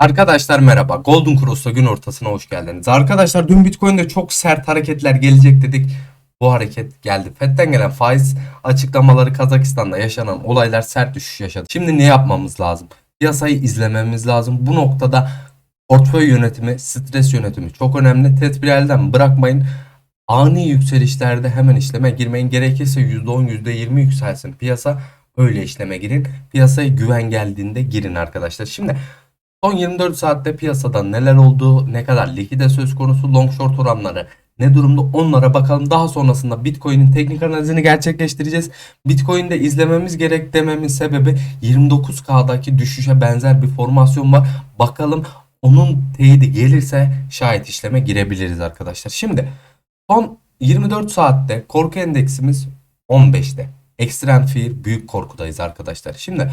Arkadaşlar merhaba. Golden Cross'ta gün ortasına hoş geldiniz. Arkadaşlar dün Bitcoin'de çok sert hareketler gelecek dedik. Bu hareket geldi. FED'den gelen faiz açıklamaları Kazakistan'da yaşanan olaylar sert düşüş yaşadı. Şimdi ne yapmamız lazım? Piyasayı izlememiz lazım. Bu noktada portföy yönetimi, stres yönetimi çok önemli. Tedbir elden bırakmayın. Ani yükselişlerde hemen işleme girmeyin. Gerekirse %10, %20 yükselsin piyasa. Öyle işleme girin. Piyasaya güven geldiğinde girin arkadaşlar. Şimdi Son 24 saatte piyasada neler oldu, ne kadar likide söz konusu, long short oranları ne durumda onlara bakalım. Daha sonrasında Bitcoin'in teknik analizini gerçekleştireceğiz. Bitcoin'de izlememiz gerek dememin sebebi 29K'daki düşüşe benzer bir formasyon var. Bakalım onun teyidi gelirse şayet işleme girebiliriz arkadaşlar. Şimdi son 24 saatte korku endeksimiz 15'te. Extreme Fear büyük korkudayız arkadaşlar. Şimdi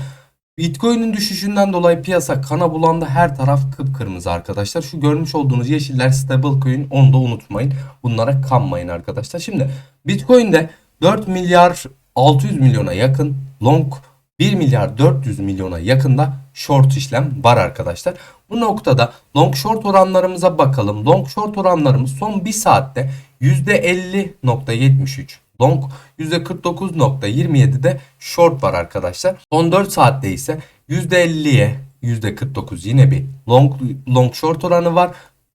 Bitcoin'in düşüşünden dolayı piyasa kana bulandı. Her taraf kıpkırmızı arkadaşlar. Şu görmüş olduğunuz yeşiller stablecoin onu da unutmayın. Bunlara kanmayın arkadaşlar. Şimdi Bitcoin'de 4 milyar 600 milyona yakın long 1 milyar 400 milyona yakında short işlem var arkadaşlar. Bu noktada long short oranlarımıza bakalım. Long short oranlarımız son 1 saatte %50.73 long %49.27'de short var arkadaşlar. Son 4 saatte ise %50'ye %49 yine bir long long short oranı var.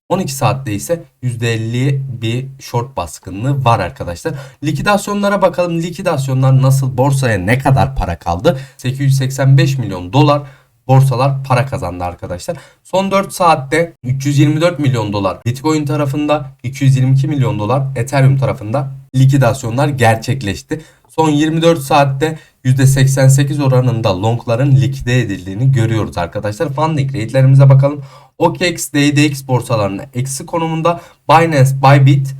12 saatte ise %50'ye bir short baskınlığı var arkadaşlar. Likidasyonlara bakalım. Likidasyonlar nasıl? Borsaya ne kadar para kaldı? 885 milyon dolar borsalar para kazandı arkadaşlar. Son 4 saatte 324 milyon dolar Bitcoin tarafında, 222 milyon dolar Ethereum tarafında likidasyonlar gerçekleşti. Son 24 saatte %88 oranında longların likide edildiğini görüyoruz arkadaşlar. Funding rate'lerimize bakalım. OKX, DDX borsalarına eksi konumunda Binance, Bybit,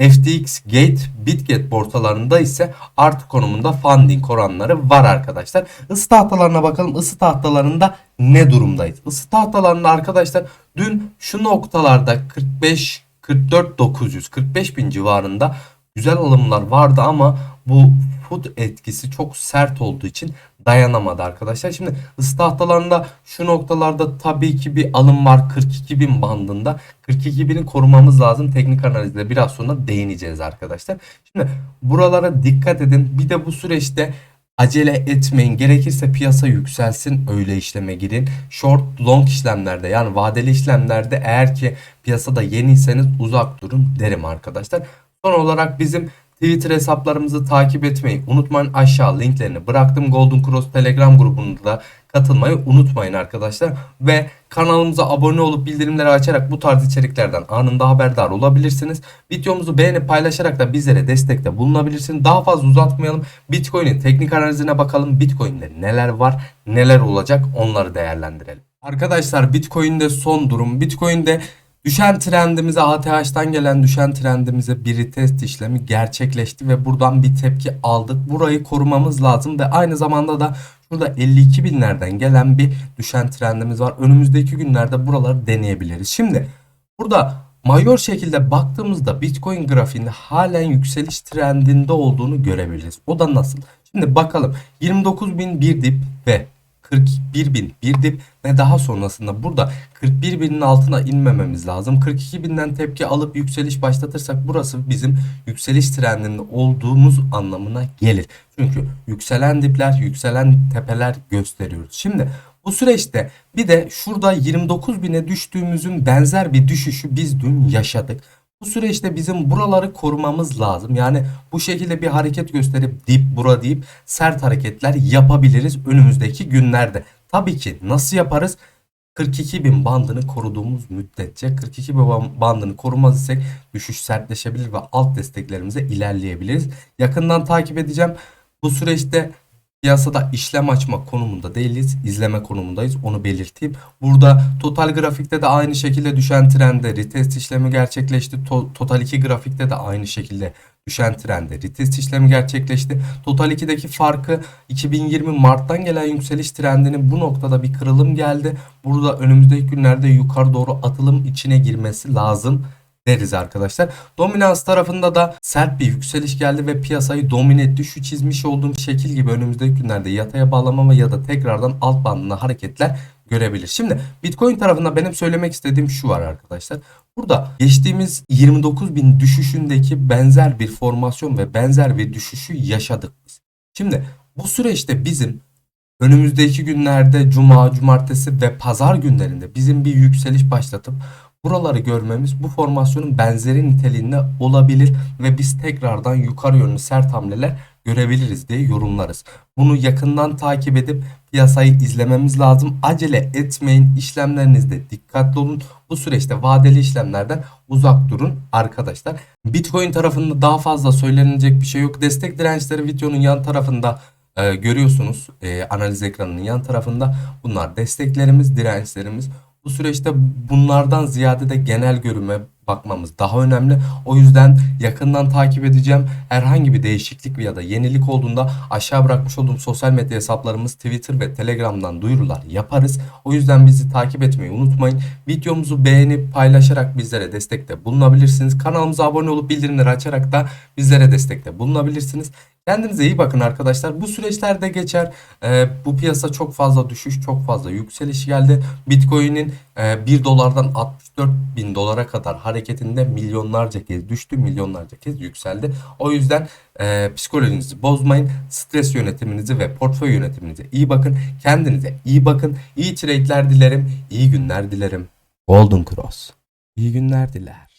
FTX, Gate, Bitget borsalarında ise artı konumunda funding oranları var arkadaşlar. Isı tahtalarına bakalım. Isı tahtalarında ne durumdayız? Isı tahtalarında arkadaşlar dün şu noktalarda 45 44 900 45 bin civarında güzel alımlar vardı ama bu food etkisi çok sert olduğu için dayanamadı arkadaşlar. Şimdi ısı tahtalarında şu noktalarda tabii ki bir alım var 42 bin bandında. 42 bini korumamız lazım. Teknik analizde biraz sonra değineceğiz arkadaşlar. Şimdi buralara dikkat edin. Bir de bu süreçte acele etmeyin. Gerekirse piyasa yükselsin öyle işleme girin. Short long işlemlerde yani vadeli işlemlerde eğer ki piyasada yeniyseniz uzak durun derim arkadaşlar. Son olarak bizim Twitter hesaplarımızı takip etmeyi unutmayın. Aşağı linklerini bıraktım. Golden Cross Telegram grubunda da katılmayı unutmayın arkadaşlar. Ve kanalımıza abone olup bildirimleri açarak bu tarz içeriklerden anında haberdar olabilirsiniz. Videomuzu beğenip paylaşarak da bizlere destekte bulunabilirsiniz. Daha fazla uzatmayalım. Bitcoin'in teknik analizine bakalım. Bitcoin'de neler var, neler olacak onları değerlendirelim. Arkadaşlar Bitcoin'de son durum. Bitcoin'de Düşen trendimize ATH'tan gelen düşen trendimize bir retest işlemi gerçekleşti ve buradan bir tepki aldık. Burayı korumamız lazım ve aynı zamanda da şurada 52 binlerden gelen bir düşen trendimiz var. Önümüzdeki günlerde buraları deneyebiliriz. Şimdi burada mayor şekilde baktığımızda Bitcoin grafiğinde halen yükseliş trendinde olduğunu görebiliriz. O da nasıl? Şimdi bakalım 29 bin bir dip ve 41 bin bir dip ve daha sonrasında burada 41 binin altına inmememiz lazım. 42 binden tepki alıp yükseliş başlatırsak burası bizim yükseliş trendinde olduğumuz anlamına gelir. Çünkü yükselen dipler, yükselen tepeler gösteriyoruz. Şimdi bu süreçte bir de şurada 29 bine düştüğümüzün benzer bir düşüşü biz dün yaşadık. Bu süreçte bizim buraları korumamız lazım. Yani bu şekilde bir hareket gösterip dip bura deyip sert hareketler yapabiliriz önümüzdeki günlerde. Tabii ki nasıl yaparız? 42 bin bandını koruduğumuz müddetçe 42 bin bandını korumaz isek düşüş sertleşebilir ve alt desteklerimize ilerleyebiliriz. Yakından takip edeceğim. Bu süreçte Piyasada işlem açma konumunda değiliz. izleme konumundayız. Onu belirteyim. Burada total grafikte de aynı şekilde düşen trende retest işlemi gerçekleşti. To total 2 grafikte de aynı şekilde düşen trende retest işlemi gerçekleşti. Total 2'deki farkı 2020 Mart'tan gelen yükseliş trendinin bu noktada bir kırılım geldi. Burada önümüzdeki günlerde yukarı doğru atılım içine girmesi lazım deriz arkadaşlar. Dominans tarafında da sert bir yükseliş geldi ve piyasayı domine. Şu çizmiş olduğum şekil gibi önümüzdeki günlerde yataya bağlama ya da tekrardan alt bandına hareketler görebilir. Şimdi Bitcoin tarafında benim söylemek istediğim şu var arkadaşlar. Burada geçtiğimiz 29 bin düşüşündeki benzer bir formasyon ve benzer bir düşüşü yaşadık biz. Şimdi bu süreçte bizim önümüzdeki günlerde cuma, cumartesi ve pazar günlerinde bizim bir yükseliş başlatıp buraları görmemiz bu formasyonun benzeri niteliğinde olabilir ve biz tekrardan yukarı yönlü sert hamleler görebiliriz diye yorumlarız. Bunu yakından takip edip piyasayı izlememiz lazım. Acele etmeyin. işlemlerinizde dikkatli olun. Bu süreçte vadeli işlemlerden uzak durun arkadaşlar. Bitcoin tarafında daha fazla söylenilecek bir şey yok. Destek dirençleri videonun yan tarafında e, görüyorsunuz. E, analiz ekranının yan tarafında. Bunlar desteklerimiz, dirençlerimiz. Bu süreçte bunlardan ziyade de genel görüme bakmamız daha önemli. O yüzden yakından takip edeceğim. Herhangi bir değişiklik ya da yenilik olduğunda aşağı bırakmış olduğum sosyal medya hesaplarımız Twitter ve Telegram'dan duyurular yaparız. O yüzden bizi takip etmeyi unutmayın. Videomuzu beğenip paylaşarak bizlere destekte bulunabilirsiniz. Kanalımıza abone olup bildirimleri açarak da bizlere destekte bulunabilirsiniz. Kendinize iyi bakın arkadaşlar. Bu süreçlerde geçer. Ee, bu piyasa çok fazla düşüş, çok fazla yükseliş geldi. Bitcoin'in e, 1 dolardan 64 bin dolara kadar hareketinde milyonlarca kez düştü, milyonlarca kez yükseldi. O yüzden e, psikolojinizi bozmayın. Stres yönetiminizi ve portföy yönetiminize iyi bakın. Kendinize iyi bakın. İyi trade'ler dilerim. iyi günler dilerim. Golden Cross. İyi günler diler.